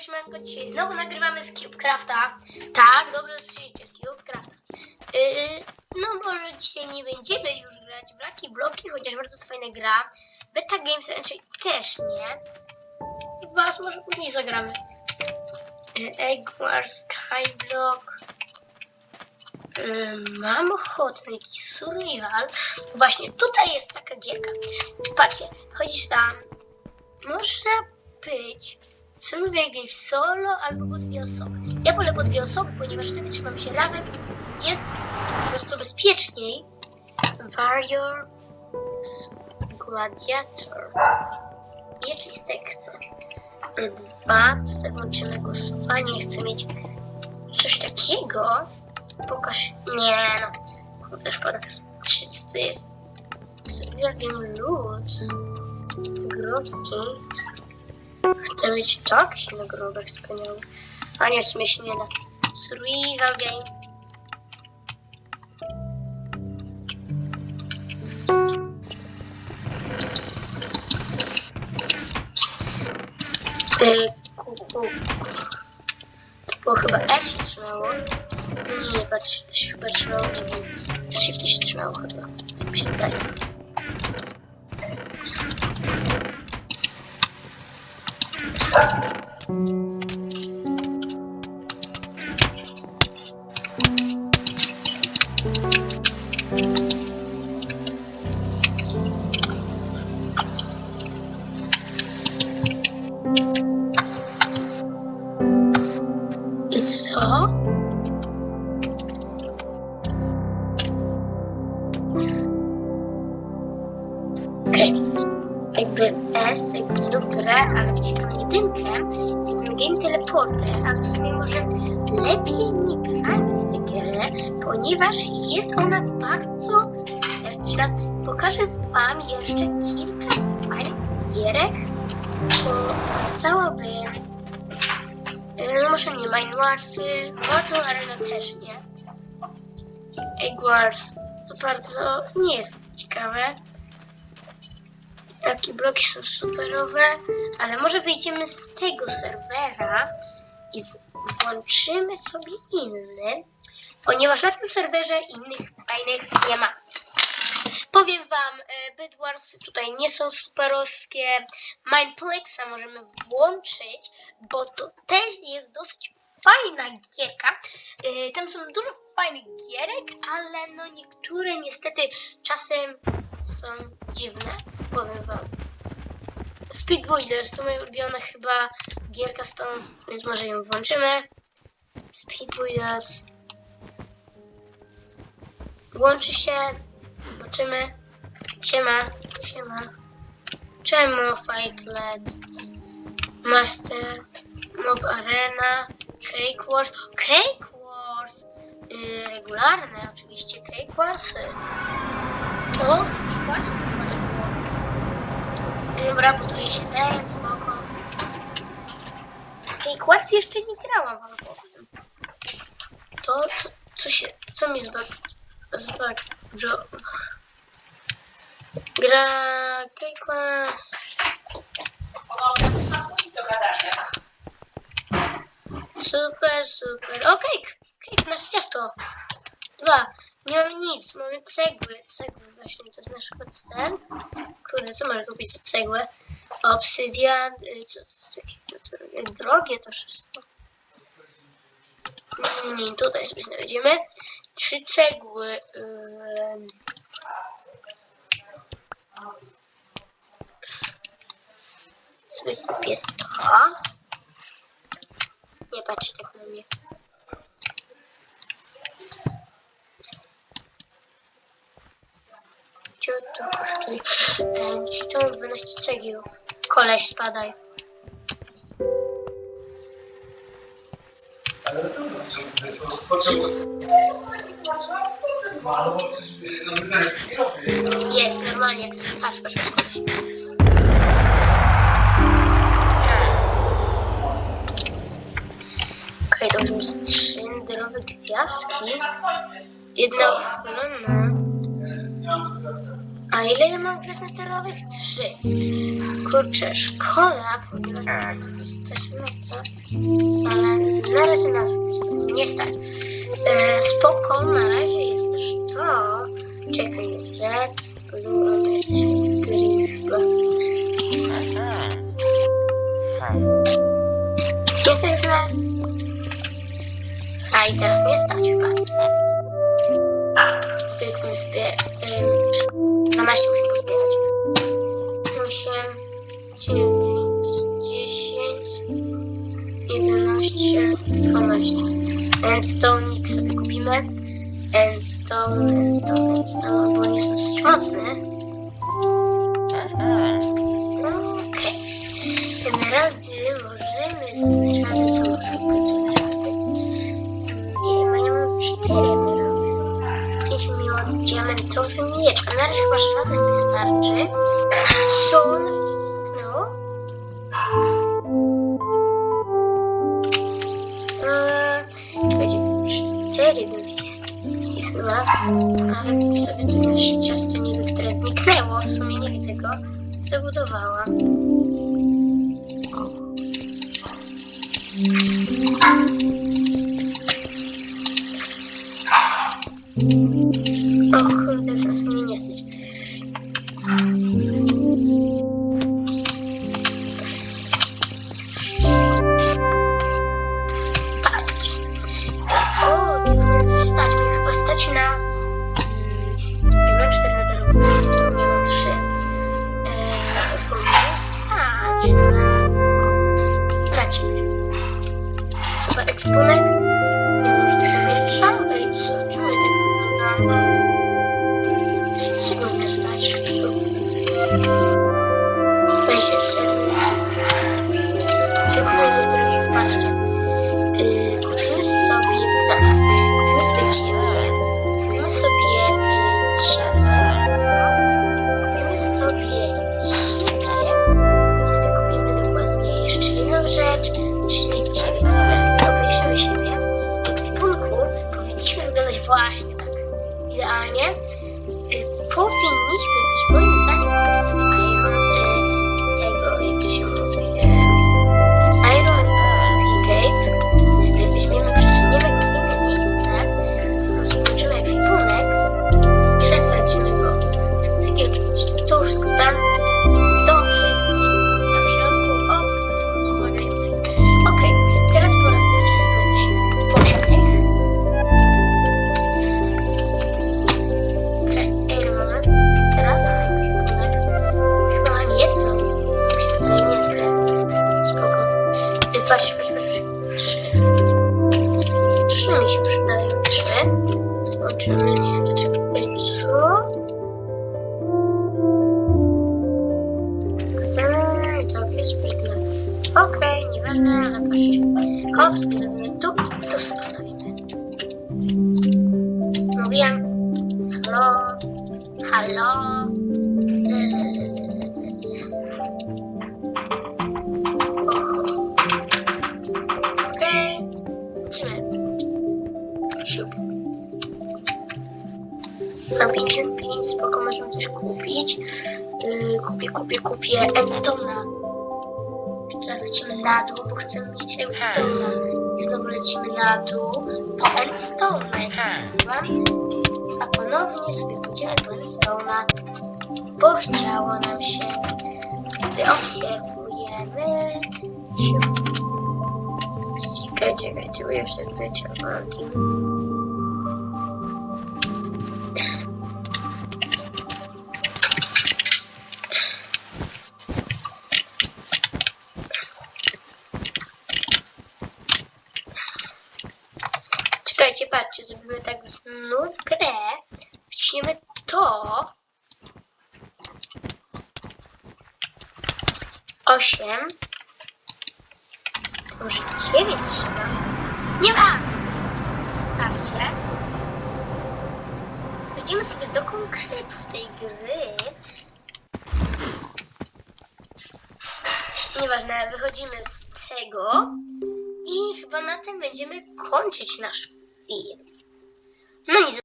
Siemanko, dzisiaj znowu nagrywamy z CubeCrafta. Tak, dobrze słyszeliście, z CubeCrafta. Yy, no może dzisiaj nie będziemy już grać w Lucky Bloki, chociaż bardzo fajna gra. Beta Games Entry też nie. Was może później zagramy. Yy, Egg Wars, Skyblock. Yy, mam ochotę na jakiś survival. Właśnie, tutaj jest taka gierka. Patrzcie, chodzisz tam. Można być survival game solo albo po dwie osoby. Ja wolę po dwie osoby, ponieważ wtedy trzymam się razem i jest po prostu bezpieczniej. Warrior Gladiator. Z chcę. Dwa, sobie włączymy głosowanie. Chcę mieć coś takiego. Pokaż. Nie, no. Kurde, szkoda. Trzy, co to jest? Survival game loot. Nagrobki. Chcę mieć taki nagrobek wspaniały. A nie, w sumie się nie da. Survival game. Yy, ku, ku. To było chyba F się trzymało. Nie, nie, patrz, to się chyba trzymało, nie wiem. Shift się trzymało chyba. Tak mi się wydaje. Co? Okej. Jakby S, jakby grę, ale wciskam jedynkę. Teleporter, ale w sumie może lepiej nie grajmy w tę grę, ponieważ jest ona bardzo... Źle. Pokażę wam jeszcze kilka fajnych gierek, bo chciałabym no może nie, Mine Warsy, Battle Arena też nie. Egg Wars za bardzo nie jest ciekawe. Jakie bloki są superowe, ale może wyjdziemy z tego serwera i włączymy sobie inny, ponieważ na tym serwerze innych fajnych nie ma. Powiem wam, e, Bed Wars tutaj nie są superowskie. Mineplexa możemy włączyć, bo to też jest dosyć fajna gierka. E, Tam są dużo fajnych gierek, ale no niektóre niestety czasem są dziwne. Powiem wam. Speed Boilers to moja ulubiona chyba gierka stąd, więc może ją włączymy. Speed Boilers. Łączy się. Zobaczymy. Siema, siema. Czemu Fight Led? Master, Mob Arena, Cake Wars. Cake Wars! Yy, regularne oczywiście, Cake Warsy. O, tak było. Dobra, buduje się teren, spoko. Cake Wars jeszcze nie grałam wam powiem. To, co, co się, co mi zbag... zbag... Jo... Gra Cake Wars. Super, super. O, cake! Cake, nasze ciasto. Dwa. Nie mamy nic, mamy cegły. Cegły właśnie, to jest nasz cel. Kurde, co można kupić za cegłę? Obsydian, y, co, co takiego to drogie, to wszystko. Mm, tutaj sobie znajdziemy. Trzy cegły. ym. sobie kupię to. Nie patrz tak na mnie. Co to kosztuje? E, to 12 cegieł. Koleś, spadaj. Jest, normalnie. Patrz, patrz, patrz, koleś. Okej, to są trzy enderowe gwiazdki. Jedna uchylona. A ile ja mam gwiazd? Trzy. Kurczę, szkoda, ponieważ to jest jesteśmy, co? Ale na razie nas nie stać. E, spoko, na razie jest też to. Czekaj, red, blue, ale jesteśmy green chyba. Jesteśmy... A i teraz nie stać 12 musimy pozbierać. 8, 9, 10, 11, 12. Endstone'ik sobie kupimy. Endstone, endstone, endstone, bo on jest dosyć mocny. No milionów diamentowy miecz, a na razie chyba żelazny wystarczy. Co on zniknęło? Eee, czekajcie, 4 bym wcis- wcisnęła, ale sobie tu jest ciasto niby, które zniknęło, w sumie nie widzę go, zabudowała. O Super Confie Patrz, patrz, patrz. Trzy. Trzy mi się przydają. Trzy. Zobaczymy, nie wiem do czego. Ej, co? Mm, takie sprytne. Okej, nieważne, ale patrzcie. Hop, zrobimy tu i tu sobie postawimy. Mówiłem. Halo. Halo. Mam 55, spoko, możemy coś kupić. Yy, kupię, kupię, kupię Endstone'a. Jeszcze raz lecimy na dół, bo chcemy mieć Endstone'a. I znowu lecimy na dół po Endstone'a, jak. A ponownie sobie pójdziemy do Endstone'a, bo chciało nam się. Wyobserwujemy. Siup. Czekaj, czekaj, czekaj, ja sobie czerwony. Czekajcie, patrzcie, zrobimy tak znów grę. Wciśniemy to. Osiem. To może dziewięć trzeba. Nie ma! Patrzcie. Przechodzimy sobie do konkretów tej gry. Nieważne, wychodzimy z tego. I chyba na tym będziemy kończyć nasz film. No nic,